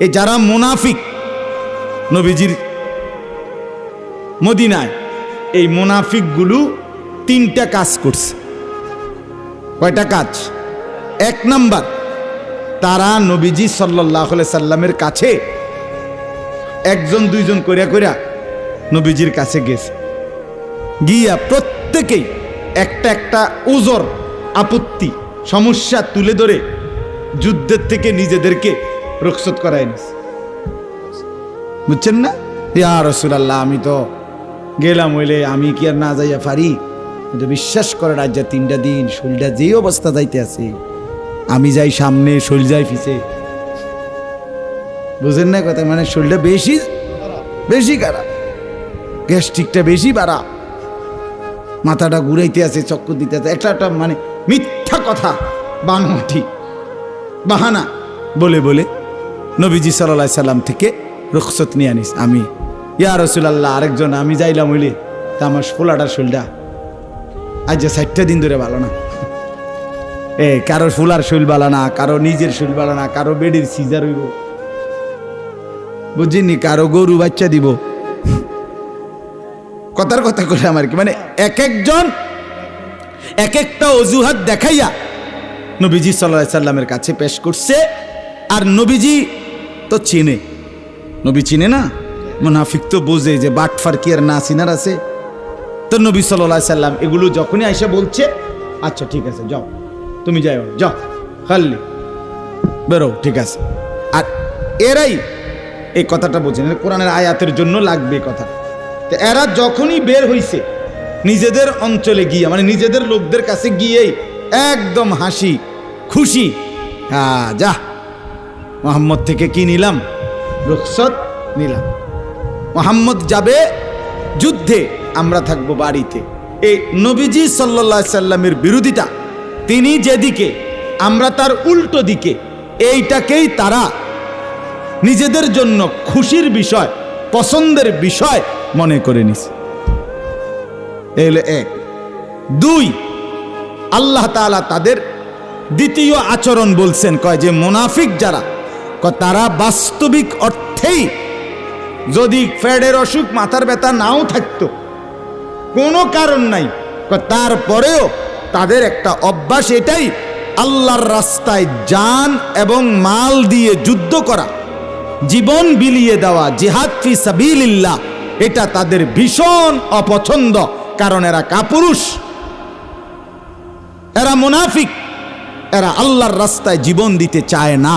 এ যারা মুনাফিক নবীজির মদিনায়, এই মুনাফিকগুলো তিনটা কাজ করছে। কয়টা কাজ? এক নাম্বার, তারা নবীজি সাল্লাহ সাল্লামের কাছে একজন, দুইজন করিয়া করিয়া নবীজির কাছে গেছে। গিয়া প্রত্যেকেই একটা একটা ওজর আপত্তি, সমস্যা তুলে ধরে যুদ্ধের থেকে নিজেদেরকে রক্ষত করাই বুঝছেন না? ইয়া রসুলাল্লাহ, আমি তো গেলাম হইলে আমি কি আর না যাইয়া পারি? কিন্তু বিশ্বাস করে রাজ্যা তিনটা দিন শরীরটা যেই অবস্থা যাইতে আছে, আমি যাই সামনে শরীর যাই পিছে। বুঝেন না কথা? মানে শরীরটা বেশি বেশি খারাপ। গ্যাস্ট্রিকটা বেশি বাড়া মাথাটা ঘুরাইতে আছে চক্কর দিতে আছে। একটা একটা মানে মিথ্যা কথা বানমাটি বাহানা। বলে বলে। নবীজি সাল্লাহ সাল্লাম থেকে রুখসত নিয়ে আনিস। আমি, ইয়া রসুলাল্লাহ, আরেকজন, আমি যাইলাম হইলে, তা আমার ফুলাটার শোলটা আজ যে ষাটটা দিন ধরে ভালো না। এ, কারও ফুলার শৈল বালা না, কারও নিজের শৈল বালা না, কারও বেডির সিজার হইব। বুঝিনি, কারও গরু বাচ্চা দিব। কথার কথা করে আমার কি মানে এক একজন, এক একটা অজুহাত দেখাইয়া নবীজি সাল্লাহ সাল্লামের কাছে পেশ করছে। আর নবীজি তো চিনে। নবী চিনে না? মুনাফিক তো বোঝে যে বাটফার কি আর না চিনার আছে। তো নবী সাল্লাহ সাল্লাম এগুলো যখনই আইসা বলছে আচ্ছা ঠিক আছে, যাও। তুমি যাও যাও। খাল্লি বেরো, ঠিক আছে। আর এরাই এই কথাটা বোঝেন কোরআনের আয়াতের জন্য লাগবে কথা। তো এরা যখনই বের হইছে, নিজেদের অঞ্চলে গিয়ে মানে নিজেদের লোকদের কাছে গিয়েই একদম হাসি, খুশি হ্যাঁ যা। মোহাম্মদ থেকে কি নিলাম? রুখসত নিলাম। মোহাম্মদ যাবে যুদ্ধে আমরা থাকব বাড়িতে। এই নবীজি সাল্লা সাল্লামের বিরোধিতা তিনি যেদিকে আমরা তার উল্টো দিকে এইটাকেই তারা নিজেদের জন্য খুশির বিষয় পছন্দের বিষয় মনে করে নিস এক দুই আল্লাহ তাআলা তাদের দ্বিতীয় আচরণ বলছেন কয় যে মুনাফিক যারা তারা বাস্তবিক অর্থেই যদি ফ্যাডের অসুখ মাথার ব্যথা নাও থাকতো, কোনো কারণ নাই। তারপরেও তাদের একটা অভ্যাস এটাই, আল্লাহর রাস্তায় যান এবং মাল দিয়ে যুদ্ধ করা, জীবন বিলিয়ে দেওয়া, জিহাদ ফি সাবিলিল্লাহ, এটা তাদের ভীষণ অপছন্দ, কারণ এরা কাপুরুষ, এরা মুনাফিক, এরা আল্লাহর রাস্তায় জীবন দিতে চায় না।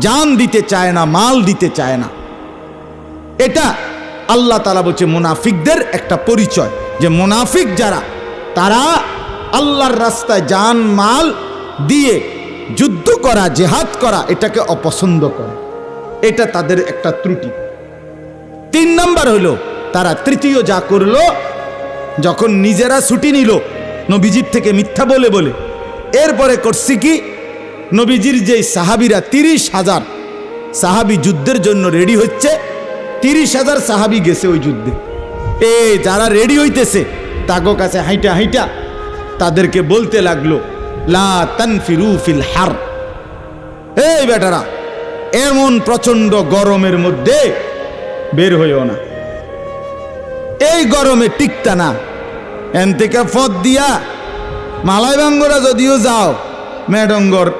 জান দিতে চায় না, মাল দিতে চায় না। এটা আল্লাহ তালা বলছে মুনাফিকদের একটা পরিচয় যে মুনাফিক যারা, তারা আল্লাহর রাস্তায় জান, মাল দিয়ে যুদ্ধ করা, জেহাদ করা, এটাকে অপছন্দ করে। এটা তাদের একটা ত্রুটি। তিন নাম্বার হলো, তারা তৃতীয় যা করল, যখন নিজেরা ছুটি নিল, নবীজির থেকে মিথ্যা বলে বলে, এরপরে করছি কি? নবীজির যেই সাহাবিরা তিরিশ হাজার সাহাবি যুদ্ধের জন্য রেডি হচ্ছে, তিরিশ হাজার সাহাবি গেছে ওই যুদ্ধে। এ, যারা রেডি হইতেছে, তাগো কাছে হাইটা হাইটা তাদেরকে বলতে লাগল ফিল হার। এই বেটারা, এমন প্রচণ্ড গরমের মধ্যে বের হইও না। এই গরমে টিকতা না। এন থেকে পথ দিয়া, মালাইবাঙ্গরা যদিও যাও, মেডঙ্গর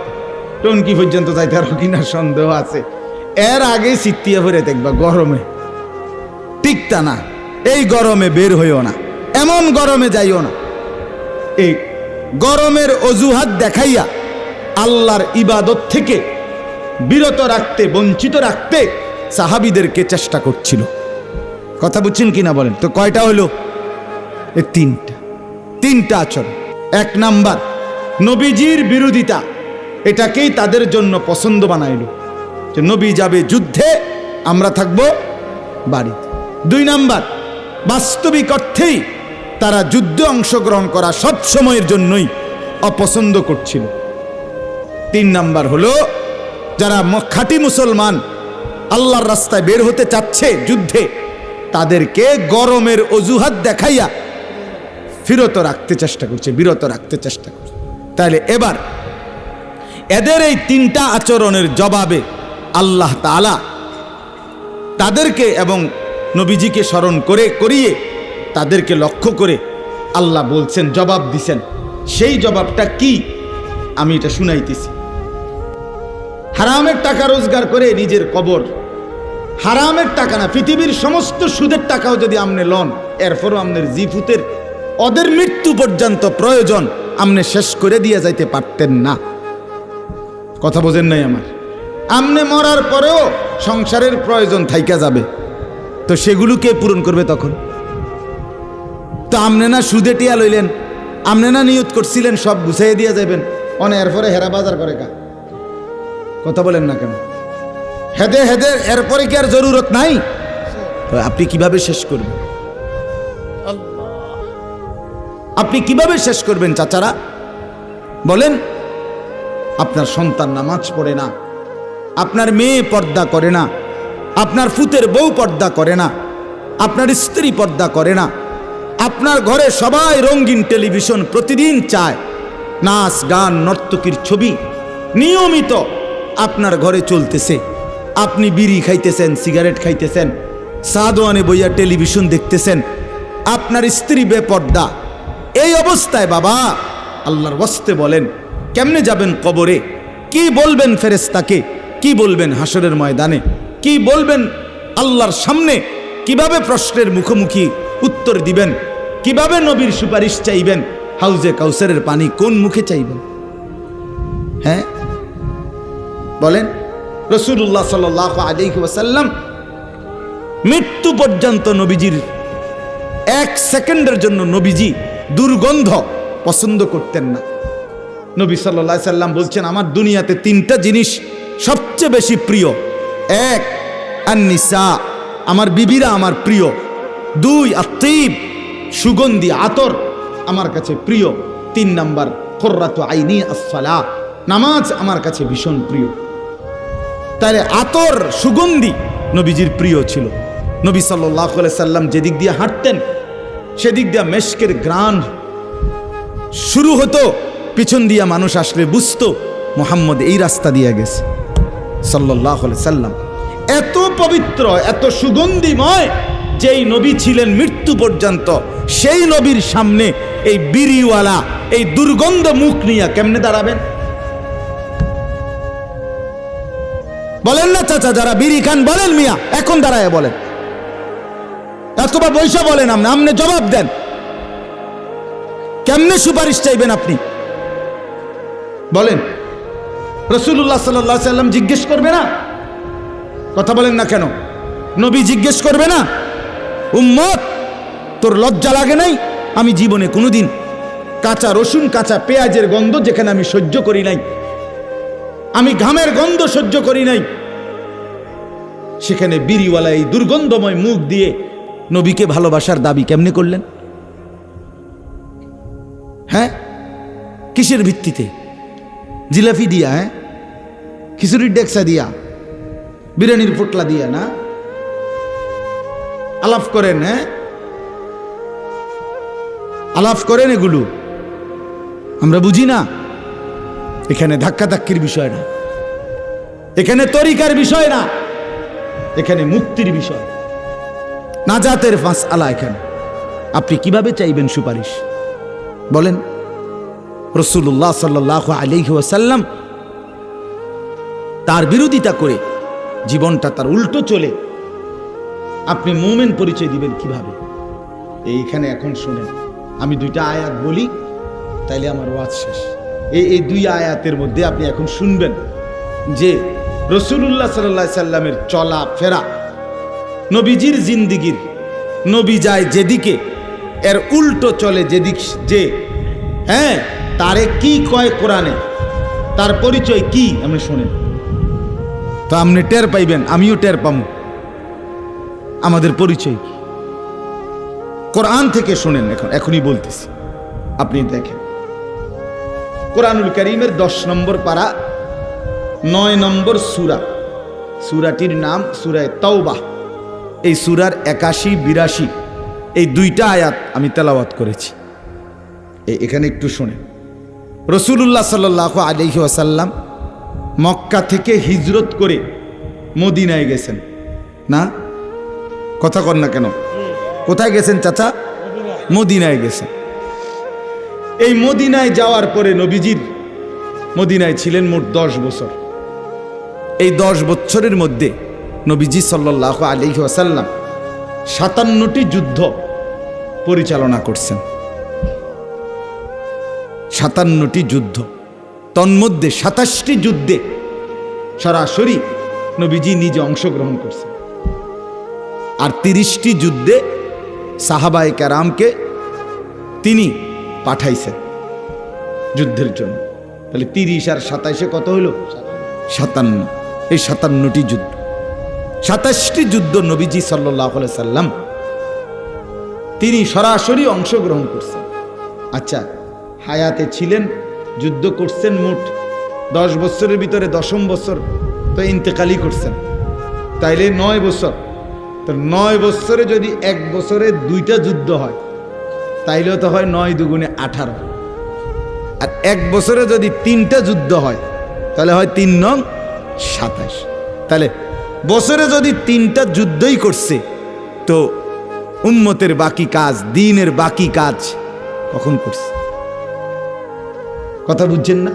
টনকি পর্যন্ত যাইতে আরও কিনা সন্দেহ আছে। এর আগে সিটিয়ে ভরে দেখবা গরমে। টিকতা না, এই গরমে বের হইও না, এমন গরমে যাইও না। এই গরমের অজুহাত দেখাইয়া আল্লাহর ইবাদত থেকে বিরত রাখতে, বঞ্চিত রাখতে সাহাবিদেরকে চেষ্টা করছিল। কথা বুঝছেন কিনা বলেন? তো কয়টা হলো এ তিনটা। তিনটা আচরণ। এক নাম্বার, নবীজির বিরোধিতা। এটাকেই তাদের জন্য পছন্দ বানাইল। যে নবী যাবে যুদ্ধে, আমরা থাকব বাড়িতে। দুই নাম্বার, বাস্তবিক অর্থেই তারা যুদ্ধে অংশগ্রহণ করা সব সময়ের জন্যই অপছন্দ করছিল। তিন নাম্বার হলো, যারা খাঁটি মুসলমান আল্লাহর রাস্তায় বের হতে চাচ্ছে যুদ্ধে, তাদেরকে গরমের অজুহাত দেখাইয়া ফিরত রাখতে চেষ্টা করছে, বিরত রাখতে চেষ্টা করছে। তাহলে এবার এদের এই তিনটা আচরণের জবাবে আল্লাহ তাআলা তাদেরকে এবং নবীজিকে স্মরণ করে, করিয়ে তাদেরকে লক্ষ্য করে আল্লাহ বলছেন, জবাব দিছেন। সেই জবাবটা কি? আমি এটা শুনাইতেছি। হারামের টাকা রোজগার করে নিজের কবর, হারামের টাকা না, পৃথিবীর সমস্ত সুদের টাকাও যদি আমনে লন, এরপরও আমনের জিফুতের ওদের মৃত্যু পর্যন্ত প্রয়োজন, আমনে শেষ করে দিয়ে যাইতে পারতেন না। কথা বোঝেন নাই আমার। আমনে মরার পরেও সংসারের প্রয়োজন থাইকা যাবে। তো সেগুলো কে পূরণ করবে তখন? তো আমনে না সুদে টিয়া লইলেন আমনে না নিয়ত করছিলেন সব গুছাইয়ে দিয়ে যাবেন অনে এরপরে হেরা বাজার করে কা কথা বলেন না কেন? হেদে হেদে এরপরে কি আর জরুরত নাই? আপনি কীভাবে শেষ করবেন? আপনি কীভাবে শেষ করবেন চাচারা? বলেন। আপনার সন্তান নামাজ পড়ে না। আপনার মেয়ে পর্দা করে না। আপনার ফুতের বউ পর্দা করে না। আপনার স্ত্রী পর্দা করে না। আপনার ঘরে সবাই রঙিন টেলিভিশন প্রতিদিন চায়। নাচ, গান, নর্তকীর ছবি। নিয়মিত আপনার ঘরে চলতেছে। আপনি বিড়ি খাইতেছেন, সিগারেট খাইতেছেন সাদোয়ানে বইয়া টেলিভিশন দেখতেছেন। আপনার স্ত্রী বেপর্দা। এই অবস্থায় বাবা, আল্লাহর বস্তে বলেন কেমনে যাবেন কবরে? কি বলবেন ফেরেস্তাকে কি বলবেন হাসরের ময়দানে? কি বলবেন আল্লাহর সামনে? কীভাবে প্রশ্নের মুখোমুখি উত্তর দিবেন? কীভাবে নবীর সুপারিশ চাইবেন? হাউজে কাউসারের পানি কোন মুখে চাইবেন? হ্যাঁ? বলেন। রসুল্লাহ সাল আলী ওয়াসাল্লাম মৃত্যু পর্যন্ত নবীজির এক সেকেন্ডের জন্য নবীজি দুর্গন্ধ পছন্দ করতেন না। নবী সাল্লা সাল্লাম বলছেন, আমার দুনিয়াতে তিনটা জিনিস সবচেয়ে বেশি প্রিয়। এক, আন্নিসা, আমার বিবিরা আমার প্রিয়। দুই আত্মীব সুগন্ধি, আতর আমার কাছে প্রিয়। তিন নাম্বার খোর্রাত আইনি আসফালা নামাজ আমার কাছে ভীষণ প্রিয়। তাহলে আতর, সুগন্ধি নবীজির প্রিয় ছিল। নবী সাল্লাহ সাল্লাম যেদিক দিয়ে হাঁটতেন, সেদিক দিয়ে মেশকের গ্রান শুরু হতো পিছন দিয়া মানুষ আসলে বুঝতো, মোহাম্মদ এই রাস্তা দিয়ে গেছে। সাল্লাহ সাল্লাম। এত পবিত্র, এত সুগন্ধিময় যেই নবী ছিলেন মৃত্যু পর্যন্ত, সেই নবীর সামনে এই বিড়িওয়ালা, এই দুর্গন্ধ মুখ নিয়ে কেমনে দাঁড়াবেন? বলেন না চাচা, যারা বিড়ি খান, বলেন মিয়া, এখন দাঁড়ায় বলেন। অথবা বৈশা বলেন আপনি আপনি জবাব দেন। কেমনে সুপারিশ চাইবেন আপনি? বলেন। রসুল্লাহ সাল্লাহ সাল্লাম জিজ্ঞেস করবে না? কথা বলেন না কেন? নবী জিজ্ঞেস করবে না? উম্মত, তোর লজ্জা লাগে নাই? আমি জীবনে কোনোদিন কাঁচা রসুন, কাঁচা পেঁয়াজের গন্ধ যেখানে আমি সহ্য করি নাই, আমি ঘামের গন্ধ সহ্য করি নাই, সেখানে বিড়িওয়ালা এই দুর্গন্ধময় মুখ দিয়ে নবীকে ভালোবাসার দাবি কেমনে করলেন? হ্যাঁ? কিসের ভিত্তিতে? জিলাপি দিয়া হ্যাঁ? খিচুড়ির ডেক্সা দিয়া, বিরিয়ানির পোটলা দিয়া, না? আলাপ করেন হ্যাঁ? আলাপ করেন এগুলো। আমরা বুঝি না? এখানে ধাক্কাধাক্কির বিষয় না। এখানে তরিকার বিষয় না। এখানে মুক্তির বিষয়। নাজাতের ফাঁস আলা এখানে। আপনি কীভাবে চাইবেন সুপারিশ? বলেন। রসুল্লাহ সাল্লাহ আলিহি ওয়াসাল্লাম তার বিরোধিতা করে জীবনটা তার উল্টো চলে। আপনি মোমেন পরিচয় দিবেন কীভাবে? এইখানে এখন শুনেন, আমি দুইটা আয়াত বলি, তাইলে আমার ওয়াজ শেষ। এই এই দুই আয়াতের মধ্যে আপনি এখন শুনবেন যে রসুল্লাহ সাল্লাহ সাল্লামের চলা ফেরা, নবীজির জিন্দিগির, নবী যায় যেদিকে, এর উল্টো চলে যেদিক, যে হ্যাঁ তারে কি কয় কোরআনে? তার পরিচয় কি? আপনি শোনেন। তো আপনি টের পাইবেন, আমিও টের পামু। আমাদের পরিচয় কি? কোরআন থেকে শোনেন এখন, এখনই বলতেছি। আপনি দেখেন। কোরআনুল করিমের দশ নম্বর পাড়া নয় নম্বর সুরা। সুরাটির নাম সুরায় তওবা। এই সুরার একাশি, বিরাশি, এই দুইটা আয়াত আমি তেলাওয়াত করেছি। এখানে একটু শোনেন। রসুল্লাহ সাল্লাহ আলহি আসাল্লাম মক্কা থেকে হিজরত করে মদিনায় গেছেন। না? কথা কর না কেন? কোথায় গেছেন চাচা? মদিনায় গেছেন। এই মদিনায় যাওয়ার পরে নবীজির মদিনায় ছিলেন মোট দশ বছর। এই দশ বছরের মধ্যে নবীজি সাল্লাহ আলী ওয়াসাল্লাম সাতান্নটি যুদ্ধ পরিচালনা করছেন। সাতান্নটি যুদ্ধ। তন্মধ্যে সাতাশটি যুদ্ধে সরাসরি নবীজি নিজে অংশগ্রহণ করছেন। আর তিরিশটি যুদ্ধে সাহাবাই কারামকে তিনি পাঠাইছেন যুদ্ধের জন্য। তাহলে তিরিশ আর সাতাইশে কত হলো সাতান্ন। এই সাতান্নটি যুদ্ধ। সাতাশটি যুদ্ধ নবীজি সাল্লাহ সাল্লাম তিনি সরাসরি অংশগ্রহণ করছেন। আচ্ছা হায়াতে ছিলেন, যুদ্ধ করছেন মোট দশ বছরের ভিতরে দশম বছর তো ইন্তেকালই করছেন। তাইলে নয় বছর। তো নয় বছরে যদি এক বছরে দুইটা যুদ্ধ হয়, তাইলেও তো হয় নয় দুগুণে আঠারো। আর এক বছরে যদি তিনটা যুদ্ধ হয়, তাহলে হয় তিন নং সাতাশ। তাহলে বছরে যদি তিনটা যুদ্ধই করছে, তো উম্মতের বাকি কাজ, দিনের বাকি কাজ কখন করছে? কথা বুঝছেন না?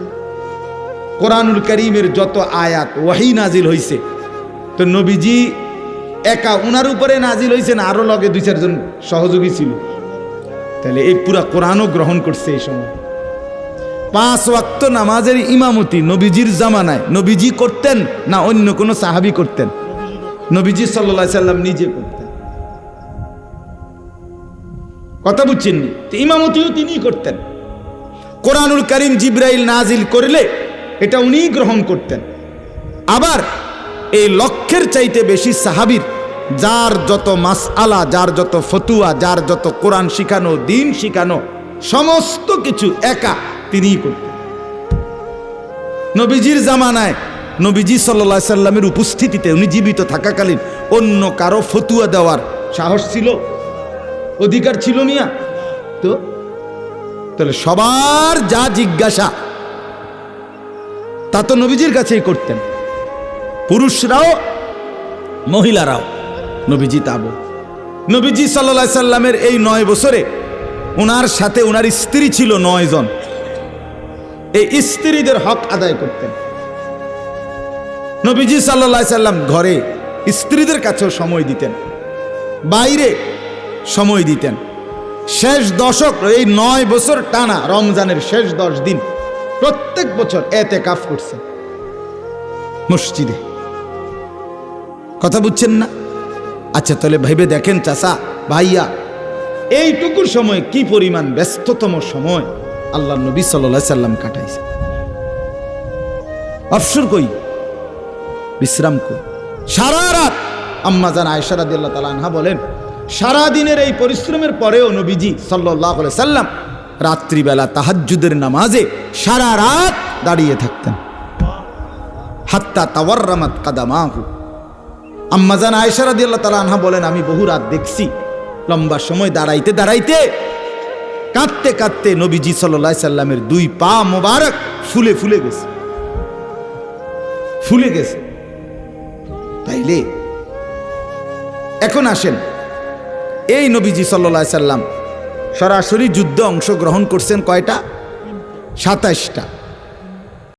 কোরআনুল করিমের যত আয়াত, ওয়াহি নাজিল হইছে, তো নবীজি একা উনার উপরে নাজিল হয়েছে না, আরও লগে দুই চারজন সহযোগী ছিল। তাহলে এই পুরা কোরআনও গ্রহণ করছে এই সময়। পাঁচ ওয়াক্ত নামাজের ইমামতি নবীজির জামানায়। নবীজি করতেন না অন্য কোনো সাহাবি করতেন? নবীজি সাল্লা সাল্লাম নিজে করতেন। কথা বুঝছেন নি? তো ইমামতিও তিনিই করতেন। কোরআনুল করিম জিব্রাইল নাজিল করলে এটা উনিই গ্রহণ করতেন। আবার এই লক্ষ্যের চাইতে বেশি সাহাবির, যার যত মাসআলা, যার যত ফতুয়া, যার যত কোরআন শিখানো, দিন শিখানো, সমস্ত কিছু একা তিনিই করতেন। নবীজির জামানায় নবীজি সাল্লা সাল্লামের উপস্থিতিতে উনি জীবিত থাকাকালীন অন্য কারও ফতুয়া দেওয়ার সাহস ছিল? অধিকার ছিল মিয়া? তো তাহলে সবার যা জিজ্ঞাসা, তা তো নবীজির কাছেই করতেন। পুরুষরাও, মহিলারাও, নবীজি তাবো নবীজি সাল্লা সাল্লামের এই নয় বছরে ওনার সাথে ওনার স্ত্রী ছিল নয় জন। এই স্ত্রীদের হক আদায় করতেন। নবীজি সাল্লা সাল্লাম ঘরে স্ত্রীদের কাছেও সময় দিতেন। বাইরে সময় দিতেন। শেষ দশক, এই নয় বছর টানা রমজানের শেষ দশ দিন। প্রত্যেক বছর এতে কাফ করছে। মসজিদে। কথা বুঝছেন না? আচ্ছা তাহলে ভেবে দেখেন চাষা ভাইয়া এইটুকুর সময় কি পরিমাণ ব্যস্ততম সময় আল্লাহ নবী সাল্লা সাল্লাম কাটাইছে। অবসর কই? বিশ্রাম কই? সারা রাত আম্মা জান আয়সারাদ তালা আনহা বলেন সারা দিনের এই পরিশ্রমের পরেও নবীজি সাল্লাহ সাল্লাম রাত্রিবেলা তাহাজ্জুদের নামাজে সারা রাত দাঁড়িয়ে থাকতেন। হাত্তা তাওয়ার্রামাত কাদামাহু। আম্মাজান আয়সারাদি আল্লাহ তালা আনহা বলেন, আমি বহু রাত দেখছি, লম্বা সময় দাঁড়াইতে দাঁড়াইতে কাঁদতে কাঁদতে নবীজি সাল্লাহ সাল্লামের দুই পা মোবারক ফুলে ফুলে গেছে। ফুলে গেছে। তাইলে এখন আসেন। এই নবীজি সাল্লা সাল্লাম সরাসরি যুদ্ধে অংশগ্রহণ করছেন কয়টা? সাতাইশটা।